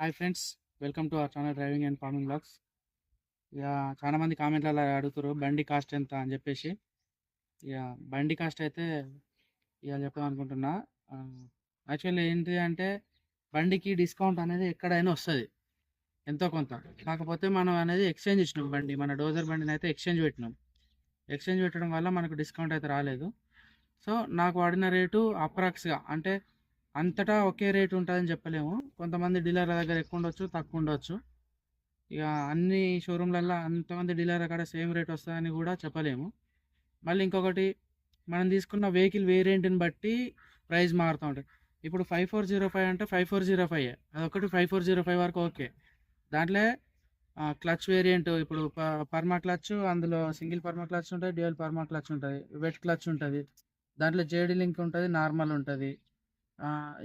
Hi friends welcome to our channel driving and farming blogs ఇక చాలా మంది కామెంట్లలో అడుగుతారు బండి కాస్ట్ ఎంత అని చెప్పేసి. ఇక బండి కాస్ట్ అయితే ఇక చెప్దాం అనుకుంటున్నా. యాక్చువల్లీ ఏంటి అంటే బండికి డిస్కౌంట్ అనేది ఎక్కడైనా వస్తుంది. ఎంతో కొంత. కాకపోతే మనం అనేది ఎక్స్చేంజ్ ఇచ్చినాం బండి మన డోజర్ బండిని అయితే ఎక్స్చేంజ్ పెట్టినాం. ఎక్స్చేంజ్ పెట్టడం వల్ల మనకు డిస్కౌంట్ అయితే రాలేదు. సో నాకు వాడిన రేటు అప్రాక్స్గా అంటే అంతటా ఒకే రేట్ ఉంటుందని చెప్పలేము. కొంతమంది డీలర్ల దగ్గర ఎక్కువ ఉండొచ్చు తక్కువ ఉండొచ్చు ఇక అన్ని షోరూమ్లల్లో అంతమంది డీలర్ అక్కడ సేమ్ రేట్ వస్తుందని కూడా చెప్పలేము. మళ్ళీ ఇంకొకటి మనం తీసుకున్న వెహికల్ వేరియంట్ని బట్టి ప్రైస్ మారుతూ ఉంటుంది ఇప్పుడు ఫైవ్ ఫోర్ జీరో ఫైవ్ అంటే ఫైవ్ ఫోర్ జీరో ఫైవ్ అదొకటి ఫైవ్ ఫోర్ జీరో ఫైవ్ వరకు ఓకే. దాంట్లో క్లచ్ వేరియంట్ ఇప్పుడు పర్మా క్లచ్ అందులో సింగిల్ పర్మా క్లచ్ ఉంటుంది డ్యూయల్ పర్మా క్లచ్ ఉంటుంది వెట్ క్లచ్ ఉంటుంది. దాంట్లో జేడీ లింక్ ఉంటుంది నార్మల్ ఉంటుంది.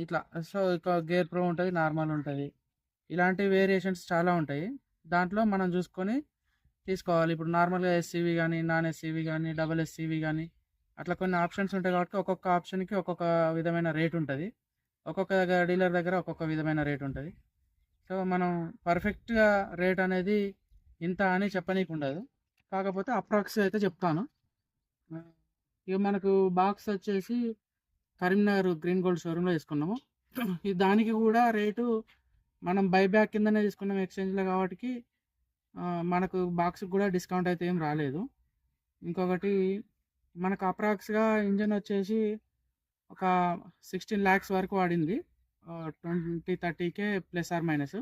ఇట్లా. సో ఇక గేర్ ప్రో ఉంటుంది నార్మల్ ఉంటుంది. ఇలాంటి వేరియేషన్స్ చాలా ఉంటాయి. దాంట్లో మనం చూసుకొని తీసుకోవాలి. ఇప్పుడు నార్మల్గా ఎస్సీవి కానీ నాన్ ఎస్సీవి కానీ డబల్ ఎస్సీవి కానీ అట్లా కొన్ని ఆప్షన్స్ ఉంటాయి కాబట్టి ఒక్కొక్క ఆప్షన్కి ఒక్కొక్క విధమైన రేట్ ఉంటుంది. ఒక్కొక్క దగ్గర డీలర్ దగ్గర ఒక్కొక్క విధమైన రేట్ ఉంటుంది. సో మనం పర్ఫెక్ట్గా రేట్ అనేది ఇంత అని చెప్పనీకి ఉండదు కాకపోతే అప్రాక్స్ అయితే చెప్తాను. ఇక మనకు బాక్స్ వచ్చేసి కరీంనగర్ గ్రీన్ గోల్డ్ షోరూంలో తీసుకున్నాము. దానికి కూడా రేటు మనం బైబ్యాక్ కిందనే తీసుకున్నాం ఎక్స్చేంజ్లో కాబట్టి మనకు బాక్స్కి కూడా డిస్కౌంట్ అయితే ఏం రాలేదు. ఇంకొకటి మనకు అప్రాక్స్గా ఇంజన్ వచ్చేసి ఒక సిక్స్టీన్ ల్యాక్స్ వరకు వాడింది ట్వంటీ థర్టీకే ప్లస్ ఆర్ మైనస్.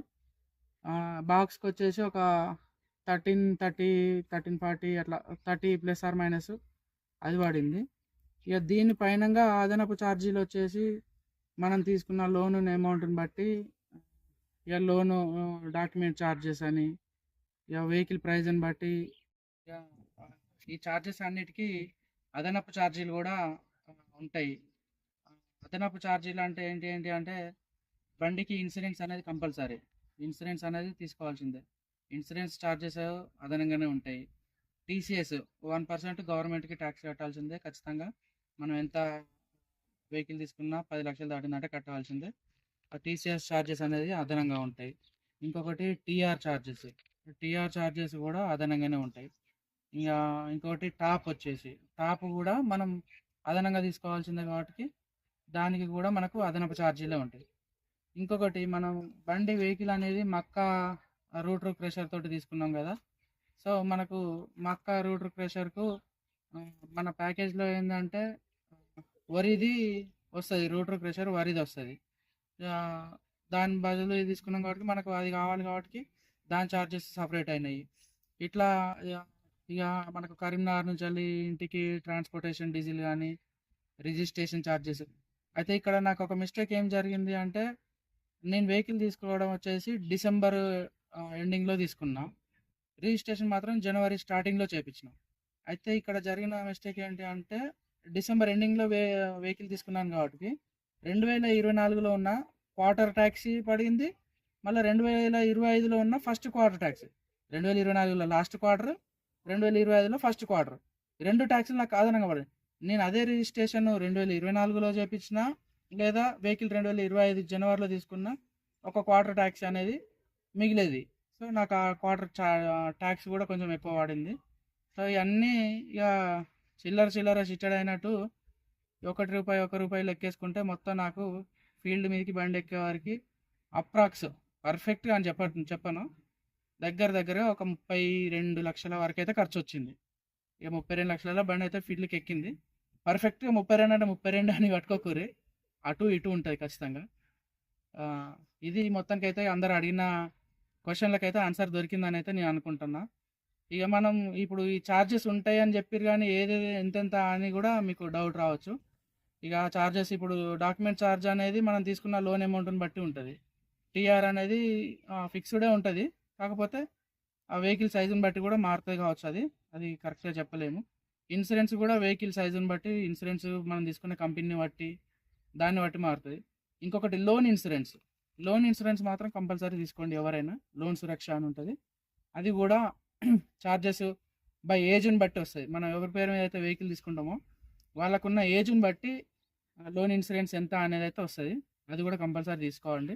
బాక్స్కి వచ్చేసి ఒక థర్టీన్ థర్టీ థర్టీన్ ఫార్టీ అట్లా థర్టీ ప్లస్ ఆర్ మైనస్ అది వాడింది ఇక దీని పైనంగా అదనపు ఛార్జీలు వచ్చేసి మనం తీసుకున్న లోన్ అమౌంట్ని బట్టి ఇక లోను డాక్యుమెంట్ ఛార్జెస్ అని ఇక వెహికల్ ప్రైజ్ని బట్టి ఇక ఈ ఛార్జెస్ అన్నిటికీ అదనపు ఛార్జీలు కూడా ఉంటాయి. అదనపు ఛార్జీలు అంటే ఏంటి ఏంటి అంటే బండికి ఇన్సూరెన్స్ అనేది కంపల్సరీ. ఇన్సూరెన్స్ అనేది తీసుకోవాల్సిందే. ఇన్సూరెన్స్ ఛార్జెస్ అదనంగానే ఉంటాయి. టీసీఎస్ వన్ పర్సెంట్ గవర్నమెంట్కి ట్యాక్స్ కట్టాల్సిందే ఖచ్చితంగా. మనం ఎంత వెహికల్ తీసుకున్నా పది లక్షలు దాటిందంటే కట్టవలసిందే. ఆ టీసీఎస్ ఛార్జెస్ అనేది అదనంగా ఉంటాయి. ఇంకొకటి టీఆర్ ఛార్జెస్ టీఆర్ ఛార్జెస్ కూడా అదనంగానే ఉంటాయి. ఇంకా ఇంకొకటి టాప్ వచ్చేసి టాప్ కూడా మనం అదనంగా తీసుకోవాల్సిందే కాబట్టి దానికి కూడా మనకు అదనపు ఛార్జీలే ఉంటాయి. ఇంకొకటి మనం బండి వెహికల్ అనేది మక్క రూటర్ ప్రెషర్ తోటి తీసుకున్నాం కదా. సో మనకు మక్క రూటర్ క్రెషర్కు మన ప్యాకేజ్లో ఏంటంటే వరిది వస్తుంది రోటర్ క్రెషర్ వరిది వస్తుంది. దాని బదులు ఇది తీసుకున్నాం కాబట్టి మనకు అది కావాలి కాబట్టి దాని ఛార్జెస్ సపరేట్ అయినాయి. ఇట్లా ఇక మనకు కరీంనగర్ నుంచి వెళ్ళి ఇంటికి ట్రాన్స్పోర్టేషన్ డీజిల్ కానీ రిజిస్ట్రేషన్ ఛార్జెస్ అయితే ఇక్కడ నాకు ఒక మిస్టేక్ ఏం జరిగింది అంటే నేను వెహికల్ తీసుకోవడం వచ్చేసి డిసెంబర్ ఎండింగ్లో తీసుకున్నా. రిజిస్ట్రేషన్ మాత్రం జనవరి స్టార్టింగ్లో చేయించినాం అయితే ఇక్కడ జరిగిన మిస్టేక్ ఏంటి అంటే డిసెంబర్ ఎండింగ్లో వే వెహికల్ తీసుకున్నాను కాబట్టి రెండు వేల ఇరవై నాలుగులో ఉన్న క్వార్టర్ ట్యాక్సీ పడింది. మళ్ళీ రెండు వేల ఇరవై ఐదులో ఉన్న ఫస్ట్ క్వార్టర్ ట్యాక్సీ రెండు వేల ఇరవై నాలుగులో లాస్ట్ క్వార్టర్ రెండు వేల ఇరవై ఐదులో ఫస్ట్ క్వార్టర్ రెండు ట్యాక్సీలు నాకు ఆధారంగా పడింది నేను అదే రిజిస్ట్రేషన్ రెండు వేల ఇరవై నాలుగులో చేపించిన లేదా వెహికల్ రెండు వేల ఇరవై ఐదు జనవరిలో తీసుకున్న ఒక క్వార్టర్ ట్యాక్సీ అనేది మిగిలేది. సో నాకు ఆ క్వార్టర్ ట్యాక్స్ కూడా కొంచెం ఎక్కువ పడింది సో ఇవన్నీ ఇక చిల్లర చిల్లర చిట్టడి అయినట్టు ఒకటి రూపాయి ఒక రూపాయి లెక్కేసుకుంటే మొత్తం నాకు ఫీల్డ్ మీదకి బండి ఎక్కే వారికి అప్రాక్స్ పర్ఫెక్ట్గా అని చెప్ప చెప్పను. దగ్గర దగ్గర ఒక ముప్పై రెండు లక్షల వరకు అయితే ఖర్చు వచ్చింది ఇక ముప్పై రెండు లక్షలలో బండి అయితే ఫీల్డ్కి ఎక్కింది. పర్ఫెక్ట్గా ముప్పై రెండు అంటే ముప్పై రెండు అని పట్టుకోకూరి. అటు ఇటు ఉంటుంది ఖచ్చితంగా. ఇది మొత్తానికైతే అందరు అడిగిన క్వశ్చన్లకైతే ఆన్సర్ దొరికిందని అయితే నేను అనుకుంటున్నా. ఇక మనం ఇప్పుడు ఈ ఛార్జెస్ ఉంటాయి అని చెప్పారు కానీ ఏది ఎంతెంత అని కూడా మీకు డౌట్ రావచ్చు. ఇక ఛార్జెస్ ఇప్పుడు డాక్యుమెంట్ ఛార్జ్ అనేది మనం తీసుకున్న లోన్ అమౌంట్ని బట్టి ఉంటుంది. టీఆర్ అనేది ఫిక్స్డే ఉంటుంది. కాకపోతే ఆ వెహికల్ సైజుని బట్టి కూడా మారుతుంది కావచ్చు అది. అది కరెక్ట్గా చెప్పలేము. ఇన్సూరెన్స్ కూడా వెహికల్ సైజుని బట్టి ఇన్సూరెన్స్ మనం తీసుకునే కంపెనీని బట్టి దాన్ని బట్టి మారుతుంది. ఇంకొకటి లోన్ ఇన్సూరెన్స్ లోన్ ఇన్సూరెన్స్ మాత్రం కంపల్సరీ తీసుకోండి ఎవరైనా. లోన్ సురక్ష అని ఉంటుంది. అది కూడా ఛార్జెస్ బై ఏజ్ని బట్టి వస్తాయి. మనం ఎవరి పేరు మీద అయితే వెహికల్ తీసుకుంటామో వాళ్ళకున్న ఏజ్ని బట్టి లోన్ ఇన్సూరెన్స్ ఎంత అనేది అయితే వస్తుంది. అది కూడా కంపల్సరీ తీసుకోవండి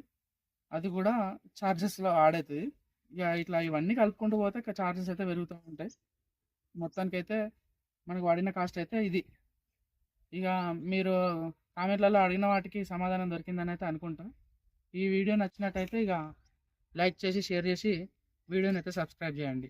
అది కూడా ఛార్జెస్లో యాడ్ అవుతుంది ఇక ఇట్లా ఇవన్నీ కలుపుకుంటూ పోతే ఇక ఛార్జెస్ అయితే పెరుగుతూ ఉంటాయి. మొత్తానికైతే మనకు వాడిన కాస్ట్ అయితే ఇది. ఇక మీరు కామెంట్లలో అడిగిన వాటికి సమాధానం దొరికిందని అయితే అనుకుంటా. ఈ వీడియో నచ్చినట్టయితే ఇక లైక్ చేసి షేర్ చేసి వీడియోని అయితే సబ్స్క్రైబ్ చేయండి.